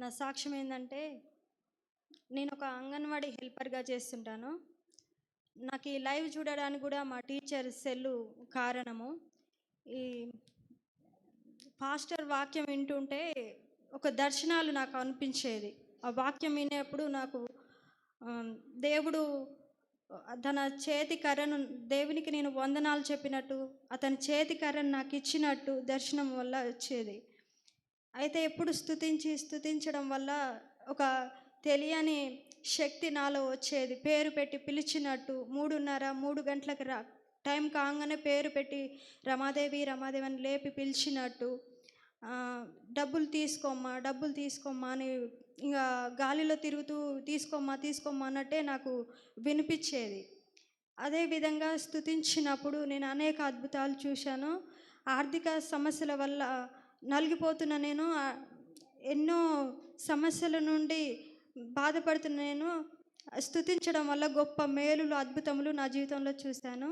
నా సాక్ష్యం ఏంటంటే నేను ఒక అంగన్వాడీ హెల్పర్గా చేస్తుంటాను. నాకు ఈ లైవ్ చూడడానికి కూడా మా టీచర్ సెల్లు కారణము. ఈ పాస్టర్ వాక్యం వింటుంటే ఒక దర్శనాలు నాకు అనిపించేది. ఆ వాక్యం వినేప్పుడు నాకు దేవుడు తన చేతి కర్రను దేవునికి నేను వందనాలు చెప్పినట్టు అతని చేతి కర్రను నాకు ఇచ్చినట్టు దర్శనం వల్ల వచ్చేది. అయితే ఎప్పుడు స్థుతించి స్థుతించడం వల్ల ఒక తెలియని శక్తి నాలో వచ్చేది. పేరు పెట్టి పిలిచినట్టు మూడున్నర మూడు గంటలకు రా టైం కాగానే పేరు పెట్టి రమాదేవి రమాదేవి అని లేపి పిలిచినట్టు డబ్బులు తీసుకోమ్మా డబ్బులు తీసుకోమ్మా అని ఇంకా గాలిలో తిరుగుతూ తీసుకోమ్మా తీసుకోమ్మా అన్నట్టే నాకు వినిపించేది. అదేవిధంగా స్థుతించినప్పుడు నేను అనేక అద్భుతాలు చూశాను. ఆర్థిక సమస్యల వల్ల నలిగిపోతున్న నేను ఎన్నో సమస్యల నుండి బాధపడుతున్న నేను స్తుతించడం వల్ల గొప్ప మేలులు అద్భుతములు నా జీవితంలో చూశాను.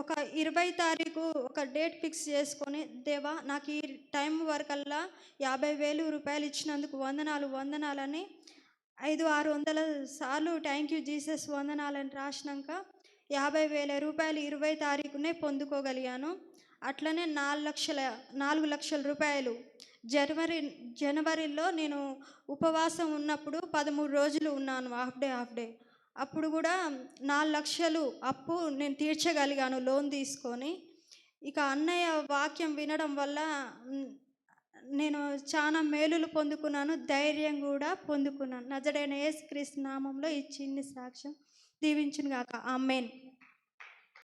ఒక ఇరవై తారీఖు ఒక డేట్ ఫిక్స్ చేసుకొని దేవా నాకు ఈ టైం వరకల్లా యాభై వేలు రూపాయలు ఇచ్చినందుకు వందనాలు వందనాలని ఐదు ఆరు వందల సార్లు థ్యాంక్ యూ జీసస్ వందనాలని రాసినాక యాభై వేల రూపాయలు ఇరవై తారీఖునే పొందుకోగలిగాను. అట్లనే నాలుగు లక్షల నాలుగు లక్షల రూపాయలు. జనవరి జనవరిలో నేను ఉపవాసం ఉన్నప్పుడు పదమూడు రోజులు ఉన్నాను హాఫ్ డే హాఫ్ డే. అప్పుడు కూడా నాలుగు లక్షలు అప్పు నేను తీర్చగలిగాను లోన్ తీసుకొని. ఇక అన్నయ్య వాక్యం వినడం వల్ల నేను చాలా మేలులు పొందుకున్నాను ధైర్యం కూడా పొందుకున్నాను. నజడైన యేసుక్రీస్తు నామంలో ఈ చిన్ని సాక్ష్యం దీవించును గాక ఆమెన్.